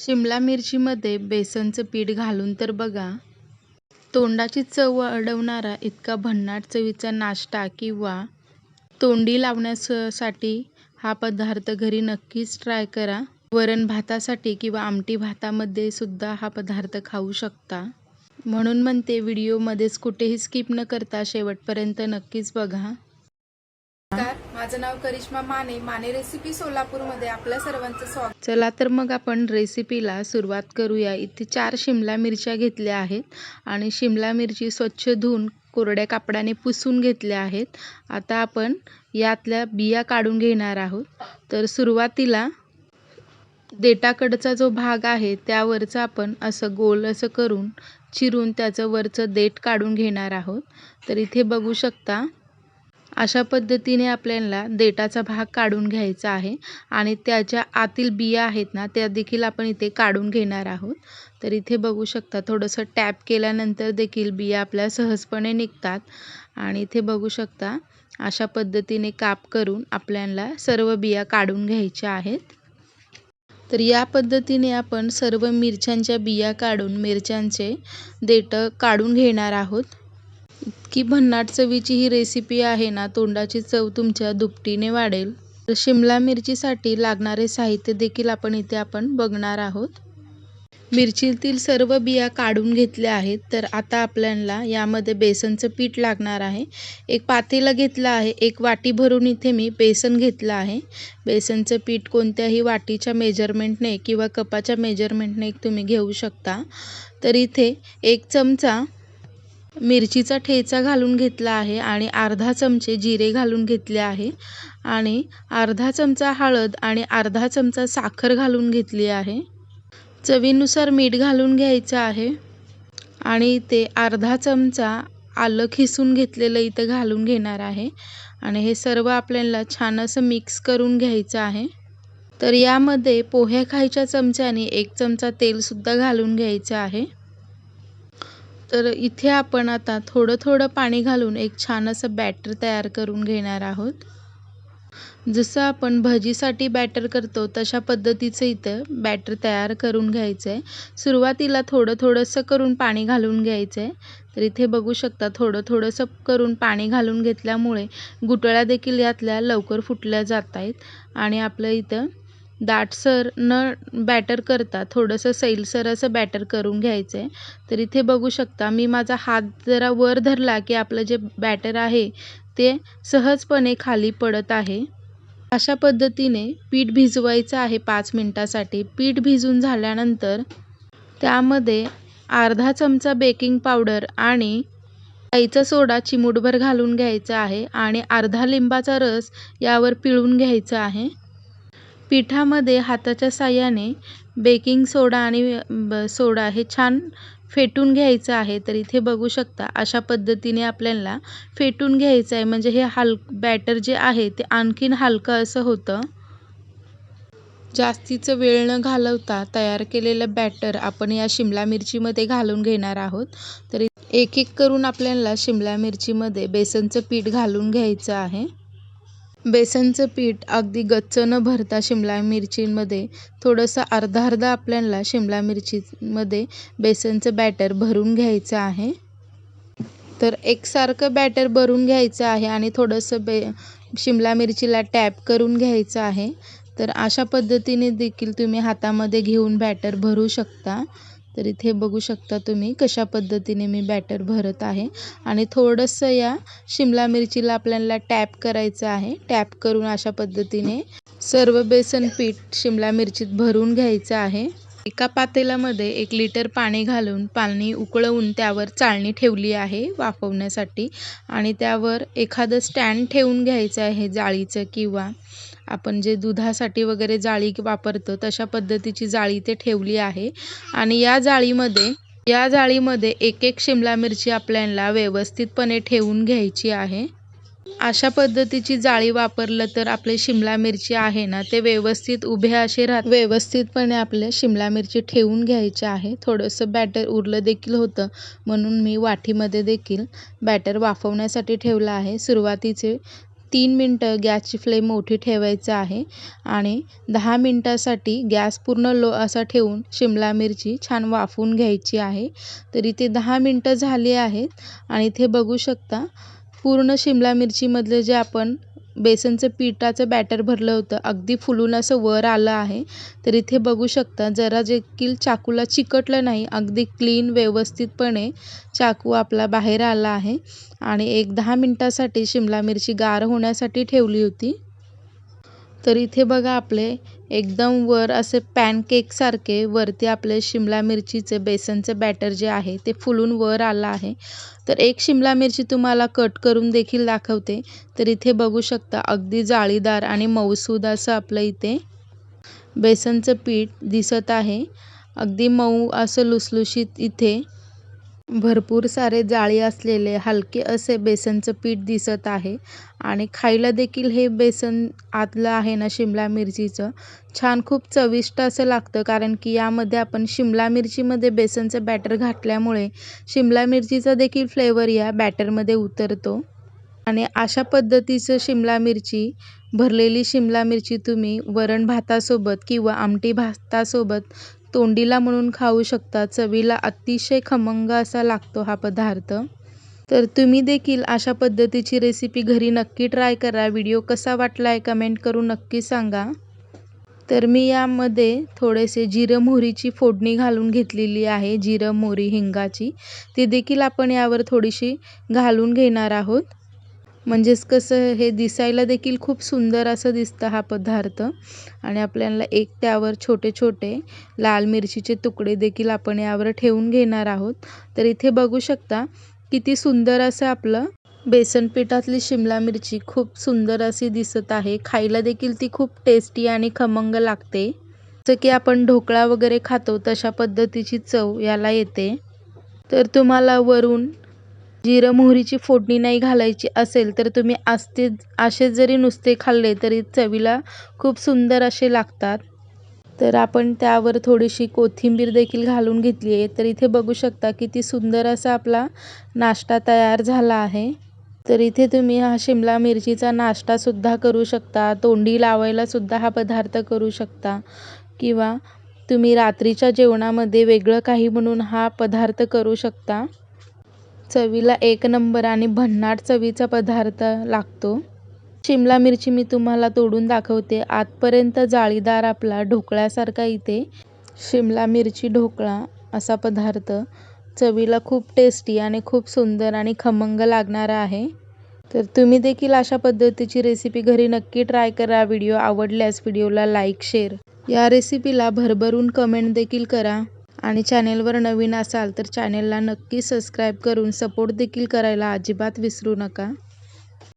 शिमला मिरचीमध्ये बेसनचं पीठ घालून तर बघा. तोंडाची चव अडवणारा इतका भन्नाट चवीचा नाश्ता किंवा तोंडी लावण्यासाठी हा पदार्थ घरी नक्कीच ट्राय करा. वरण भातासाठी किंवा आमटी भातामध्ये सुद्धा हा पदार्थ खाऊ शकता. म्हणून म्हणते व्हिडिओमध्येच कुठेही स्किप न करता शेवटपर्यंत नक्कीच बघा. माझं नाव करिश्मा माने. माने रेसिपी सोलापूरमध्ये आपल्या सर्वांचं स्वागत. चला तर मग आपण रेसिपीला सुरुवात करूया. इथे चार शिमला मिरच्या घेतल्या आहेत आणि शिमला मिरची स्वच्छ धुवून कोरड्या कापडाने पुसून घेतल्या आहेत. आता आपण यातल्या बिया काढून घेणार आहोत. तर सुरुवातीला देटाकडचा जो भाग आहे त्यावरचं आपण असं गोल असं करून चिरून त्याचं वरचं देठ काढून घेणार आहोत. तर इथे बघू शकता अशा पद्धतीने आपल्याला देठाचा भाग काढून घ्यायचा आहे आणि त्याच्या आतील बिया आहेत ना त्या देखील आपण इथे काढून घेणार आहोत. तर इथे बघू शकता थोडंसं टॅप केल्यानंतर देखील बिया आपल्या सहजपणे निघतात. आणि इथे बघू शकता अशा पद्धतीने काप करून आपल्याला सर्व बिया काढून घ्यायच्या आहेत. तर या पद्धतीने आपण सर्व मिरच्यांच्या बिया काढून मिरच्यांचे देठं काढून घेणार आहोत. इतकी भन्नाट चवीची ही रेसिपी आहे ना तोंडाची चव तुमच्या दुपटीने वाढेल. तर शिमला मिरचीसाठी लागणारे साहित्य देखील आपण इथे आपण बघणार आहोत. मिरचीतील सर्व बिया काढून घेतल्या आहेत तर आता आपल्याला यामध्ये बेसनचं पीठ लागणार आहे. एक पातेलं घेतलं आहे एक वाटी भरून इथे मी बेसन घेतलं आहे. बेसनचं पीठ कोणत्याही वाटीच्या मेजरमेंटने किंवा कपाच्या मेजरमेंटने तुम्ही घेऊ शकता. तर इथे एक चमचा मिरचीचा ठेचा घालून घेतला आहे आणि अर्धा चमचे जिरे घालून घेतले आहे. आणि अर्धा चमचा हळद आणि अर्धा चमचा साखर घालून घेतली आहे. चवीनुसार मीठ घालून घ्यायचं आहे. आणि ते अर्धा चमचा आलं खिसून घेतलेलं इथं घालून घेणार आहे. आणि हे सर्व आपल्याला छान असं मिक्स करून घ्यायचं आहे. तर यामध्ये पोहे खायच्या चमच्याने एक चमचा तेलसुद्धा घालून घ्यायचं आहे. तर इथे आपण आता थोडं थोडं पाणी घालून एक छान असं बॅटर तयार करून घेणार आहोत. जसं आपण भजीसाठी बॅटर करतो तशा पद्धतीचं इथं बॅटर तयार करून घ्यायचं आहे सुरुवातीला थोडं थोडंसं करून पाणी घालून घ्यायचं आहे तर इथे बघू शकता थोडं थोडंसं करून पाणी घालून घेतल्यामुळे गुटळ्या देखील यातल्या लवकर फुटल्या जात आहेत आणि आपलं इथं दाटसर न बॅटर करता थोडंसं सैलसर असं बॅटर करून घ्यायचं आहे तर इथे बघू शकता मी माझा हात जरा वर धरला की आपलं जे बॅटर आहे ते सहजपणे खाली पडत आहे. अशा पद्धतीने पीठ भिजवायचं आहे पाच मिनटासाठी. पीठ भिजून झाल्यानंतर त्यामध्ये अर्धा चमचा बेकिंग पावडर आणि आईचा सोडा चिमूटभर घालून घ्यायचा आहे आणि अर्धा लिंबाचा रस यावर पिळून घ्यायचा आहे. पिठामध्ये हाताच्या साह्याने बेकिंग सोडा आणि सोडा हे छान फेटून घ्यायचं आहे तर इथे बघू शकता अशा पद्धतीने आपल्याला फेटून घ्यायचं आहे. म्हणजे हे हल बॅटर जे आहे ते आणखीन हलकं असं होतं. जास्तीचं वेळ न घालवता तयार केलेलं बॅटर आपण या शिमला मिरचीमध्ये घालून घेणार आहोत. तर एक एक करून आपल्याला शिमला मिरचीमध्ये बेसनचं पीठ घालून घ्यायचं आहे. बेसनचं पीठ अगदी गच्च न भरता शिमला मिरचीमध्ये थोडंसं अर्धा अर्धा आपल्याला शिमला मिरचीमध्ये बेसनचं बॅटर भरून घ्यायचं आहे. तर एकसारखं बॅटर भरून घ्यायचं आहे आणि थोडंसं बे शिमला मिरचीला टॅप करून घ्यायचं आहे. तर अशा पद्धतीने देखील तुम्ही हातामध्ये घेऊन बॅटर भरू शकता. तर इथे बघू शकता तुम्ही कशा पद्धतीने मी बॅटर भरत आहे. आणि थोडंसं या शिमला मिरचीला आपल्याला टॅप करायचं आहे. टॅप करून अशा पद्धतीने सर्व बेसन पीठ शिमला मिरचीत भरून घ्यायचं आहे. एका पातेल्यामध्ये एक लिटर पाणी घालून पाणी उकळवून त्यावर चाळणी ठेवली आहे वाफवण्यासाठी. आणि त्यावर एखादं स्टँड ठेवून घ्यायचं आहे जाळीचं किंवा आपण जे दुधासाठी वगैरे जाळी वापरतो तशा पद्धतीची जाळी ते ठेवली आहे. आणि या जाळीमध्ये या जाळीमध्ये एक एक शिमला मिरची आपल्याला व्यवस्थितपणे ठेवून घ्यायची आहे. अशा पद्धतीची जाळी वापरलं तर आपले शिमला मिरची आहे ना ते व्यवस्थित उभे असे राहत व्यवस्थितपणे आपल्या शिमला मिरची ठेवून घ्यायचे आहे. थोडंसं बॅटर उरलं देखील होतं म्हणून मी वाटीमध्ये देखील बॅटर वाफवण्यासाठी ठेवलं आहे. सुरुवातीचे तीन मिनटं गॅसची फ्लेम मोठी ठेवायचं आहे आणि दहा मिनटासाठी गॅस पूर्ण लो असा ठेवून शिमला मिरची छान वाफवून घ्यायची आहे. तर इथे दहा मिनटं झाली आहेत आणि इथे बघू शकता पूर्ण शिमला मिरचीमधलं जे आपण बेसनचं पिठाचं बॅटर भरलं होतं. अगदी फुलून असं वर आलं आहे. तर इथे बघू शकता जरा देखील चाकूला चिकटलं नाही. अगदी क्लीन व्यवस्थितपणे चाकू आपला बाहेर आला आहे. आणि एक दहा मिनटासाठी शिमला मिरची गार होण्यासाठी ठेवली होती. तर इथे बघा आपले एकदम वर असे पॅनकेकसारखे वरती आपले शिमला मिरचीचे बेसनचे बॅटर जे आहे ते फुलून वर आलं आहे. तर एक शिमला मिरची तुम्हाला कट करून देखील दाखवते. तर इथे बघू शकता अगदी जाळीदार आणि मऊसूद असं आपलं इथे बेसनचं पीठ दिसत आहे. अगदी मऊ असं लुसलुशीत इथे भरपूर सारे जाळी असलेले हलके असे बेसनचं पीठ दिसत आहे. आणि खायला देखील हे बेसन आतलं आहे ना शिमला मिरचीचं. छान खूप चविष्ट असं लागतं कारण की यामध्ये आपण शिमला मिरचीमध्ये बेसनचं बॅटर घातल्यामुळे शिमला मिरचीचा देखील फ्लेवर या बॅटरमध्ये उतरतो. आणि अशा पद्धतीचं शिमला मिरची भरलेली शिमला मिरची तुम्ही वरण भातासोबत किंवा आमटी भातासोबत तोंडीला म्हणून खाऊ शकता. चवीला अतिशय खमंग असा लागतो हा पदार्थ. तर तुम्ही देखील अशा पद्धतीची रेसिपी घरी नक्की ट्राय करा. व्हिडिओ कसा वाटला आहे कमेंट करून नक्की सांगा. तर मी यामध्ये थोडेसे जिरं मोहरीची फोडणी घालून घेतलेली आहे. जिरं मोहरी हिंगाची. ती देखील आपण यावर थोडीशी घालून घेणार आहोत. म्हणजेच कसं हे दिसायला देखील खूप सुंदर असं दिसतं हा पदार्थ. आणि आपल्याला एक त्यावर छोटे छोटे लाल मिरचीचे तुकडे देखील आपण यावर ठेवून घेणार आहोत. तर इथे बघू शकता किती सुंदर असं आपलं बेसन पिठातली शिमला मिरची खूप सुंदर अशी दिसत आहे. खायला देखील ती खूप टेस्टी आणि खमंग लागते. जसं की आपण ढोकळा वगैरे खातो तशा पद्धतीची चव याला येते. तर तुम्हाला वरून जिरं मोहरीची फोडणी नाही घालायची असेल तर तुम्ही असते असे जरी नुसते खाल्ले तरी चवीला खूप सुंदर असे लागतात. तर आपण त्यावर थोडीशी कोथिंबीर देखील घालून घेतली आहे. तर इथे बघू शकता किती सुंदर असा आपला नाश्ता तयार झाला आहे. तर इथे तुम्ही हा शिमला मिरचीचा नाश्तासुद्धा करू शकता. तोंडी लावायलासुद्धा हा पदार्थ करू शकता. किंवा तुम्ही रात्रीच्या जेवणामध्ये वेगळं काही म्हणून हा पदार्थ करू शकता. चवीला एक नंबर आणि भन्नाट चवीचा पदार्थ लागतो. शिमला मिरची मी तुम्हाला तोडून दाखवते. आतपर्यंत जाळीदार आपला ढोकळ्यासारखा इथे. शिमला मिरची ढोकळा असा पदार्थ. चवीला खूप टेस्टी आणि खूप सुंदर आणि खमंग लागणारा आहे. तर तुम्ही देखील अशा पद्धतीची रेसिपी घरी नक्की ट्राय करा. व्हिडिओ आवडल्यास व्हिडिओला लाईक शेअर या रेसिपीला भरभरून कमेंट देखील करा. आणि चॅनेलवर नवीन असाल तर चॅनेलला नक्की सबस्क्राईब करून सपोर्ट देखील करायला अजिबात विसरू नका.